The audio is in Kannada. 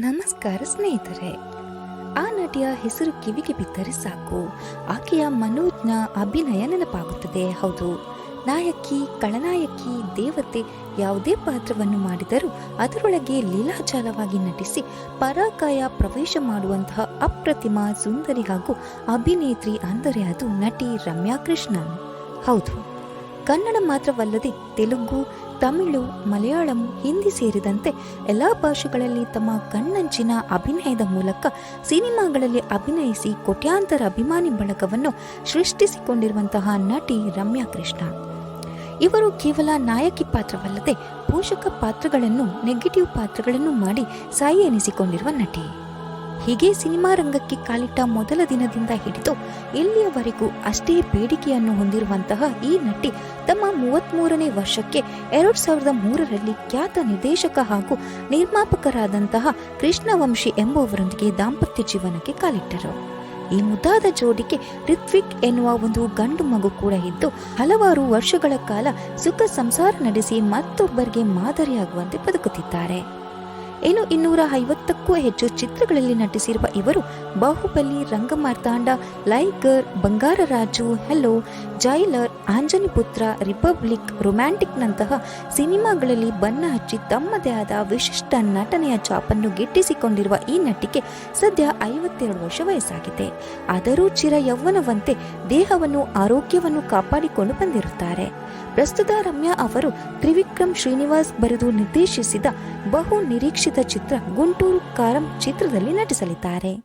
ನಮಸ್ಕಾರ ಸ್ನೇಹಿತರೆ. ಆ ನಟಿಯ ಹೆಸರು ಕಿವಿಗೆ ಬಿದ್ದರೆ ಸಾಕು. ಆಕೆಯ ಮನೋಜ್ಞ ಅಭಿನಯ ನೆನಪಾಗುತ್ತದೆ, ಹೌದು. ನಾಯಕಿ ಕಳನಾಯಕಿ ದೇವತೆ ಯಾವುದೇ ಪಾತ್ರವನ್ನು ಮಾಡಿದರೂ ಅದರೊಳಗೆ ಲೀಲಾಜಾಲವಾಗಿ ನಟಿಸಿ ಪರಾಕಾಯ ಪ್ರವೇಶ ಮಾಡುವಂತಹ ಅಪ್ರತಿಮ ಸುಂದರಿ ಹಾಗೂ ಅಭಿನೇತ್ರಿ ಅಂದರೆ ಅದು ನಟಿ ರಮ್ಯಾ ಕೃಷ್ಣನ್. ಹೌದು. ಕನ್ನಡ ಮಾತ್ರವಲ್ಲದೆ ತೆಲುಗು, ತಮಿಳು, ಮಲಯಾಳಂ, ಹಿಂದಿ ಸೇರಿದಂತೆ ಎಲ್ಲ ಭಾಷೆಗಳಲ್ಲಿ ತಮ್ಮ ಕಣ್ಣಂಚಿನ ಅಭಿನಯದ ಮೂಲಕ ಸಿನಿಮಾಗಳಲ್ಲಿ ಅಭಿನಯಿಸಿ ಕೋಟ್ಯಾಂತರ ಅಭಿಮಾನಿ ಬಳಗವನ್ನು ಸೃಷ್ಟಿಸಿಕೊಂಡಿರುವಂತಹ ನಟಿ ರಮ್ಯಾ ಕೃಷ್ಣ. ಇವರು ಕೇವಲ ನಾಯಕಿ ಪಾತ್ರವಲ್ಲದೆ ಪೋಷಕ ಪಾತ್ರಗಳನ್ನು, ನೆಗೆಟಿವ್ ಪಾತ್ರಗಳನ್ನು ಮಾಡಿ ಸಾಯಿ ಎನಿಸಿಕೊಂಡಿರುವ ನಟಿ. ಹೀಗೆ ಸಿನಿಮಾ ರಂಗಕ್ಕೆ ಕಾಲಿಟ್ಟ ಮೊದಲ ದಿನದಿಂದ ಹಿಡಿದು ಇಲ್ಲಿಯವರೆಗೂ ಅಷ್ಟೇ ಬೇಡಿಕೆಯನ್ನು ಹೊಂದಿರುವಂತಹ ಈ ನಟಿ ತಮ್ಮ ಮೂವತ್ಮೂರನೇ ವರ್ಷಕ್ಕೆ ಎರಡ್ ಸಾವಿರದ ಮೂರರಲ್ಲಿ ಖ್ಯಾತ ನಿರ್ದೇಶಕ ಹಾಗೂ ನಿರ್ಮಾಪಕರಾದಂತಹ ಕೃಷ್ಣವಂಶಿ ಎಂಬುವರೊಂದಿಗೆ ದಾಂಪತ್ಯ ಜೀವನಕ್ಕೆ ಕಾಲಿಟ್ಟರು. ಈ ಮುದ್ದಾದ ಜೋಡಿಗೆ ರಿತ್ವಿಕ್ ಎನ್ನುವ ಒಂದು ಗಂಡು ಮಗು ಕೂಡ ಇದ್ದು, ಹಲವಾರು ವರ್ಷಗಳ ಕಾಲ ಸುಖ ಸಂಸಾರ ನಡೆಸಿ ಮತ್ತೊಬ್ಬರಿಗೆ ಮಾದರಿಯಾಗುವಂತೆ ಬದುಕುತ್ತಿದ್ದಾರೆ. ಇನ್ನು ಇನ್ನೂರ ಐವತ್ತಕ್ಕೂ ಹೆಚ್ಚು ಚಿತ್ರಗಳಲ್ಲಿ ನಟಿಸಿರುವ ಇವರು Baahubali, Rangamarthanda, Liger, Bangarraju Hello Jailer Anjaniputra Republic ರೊಮ್ಯಾಂಟಿಕ್ನಂತಹ ಸಿನಿಮಾಗಳಲ್ಲಿ ಬಣ್ಣ ಹಚ್ಚಿ ತಮ್ಮದೇ ಆದ ವಿಶಿಷ್ಟ ನಟನೆಯ ಚಾಪನ್ನು ಗಿಟ್ಟಿಸಿಕೊಂಡಿರುವ ಈ ನಟಿಕೆ ಸದ್ಯ ಐವತ್ತೆರಡು ವರ್ಷ ವಯಸ್ಸಾಗಿದೆ. ಆದರೂ ಚಿರ ಯೌವನವಂತೆ ದೇಹವನ್ನು, ಆರೋಗ್ಯವನ್ನು ಕಾಪಾಡಿಕೊಂಡು ಬಂದಿರುತ್ತಾರೆ. ಪ್ರಸ್ತುತ ರಮ್ಯಾ ಅವರು ತ್ರಿವಿಕ್ರಮ್ ಶ್ರೀನಿವಾಸ್ ಬರೆದು ನಿರ್ದೇಶಿಸಿದ ಬಹು ನಿರೀಕ್ಷಿತ ಚಿತ್ರ ಗುಂಟೂರು ಕಾರಂ ಚಿತ್ರದಲ್ಲಿ ನಟಿಸಲಿದ್ದಾರೆ.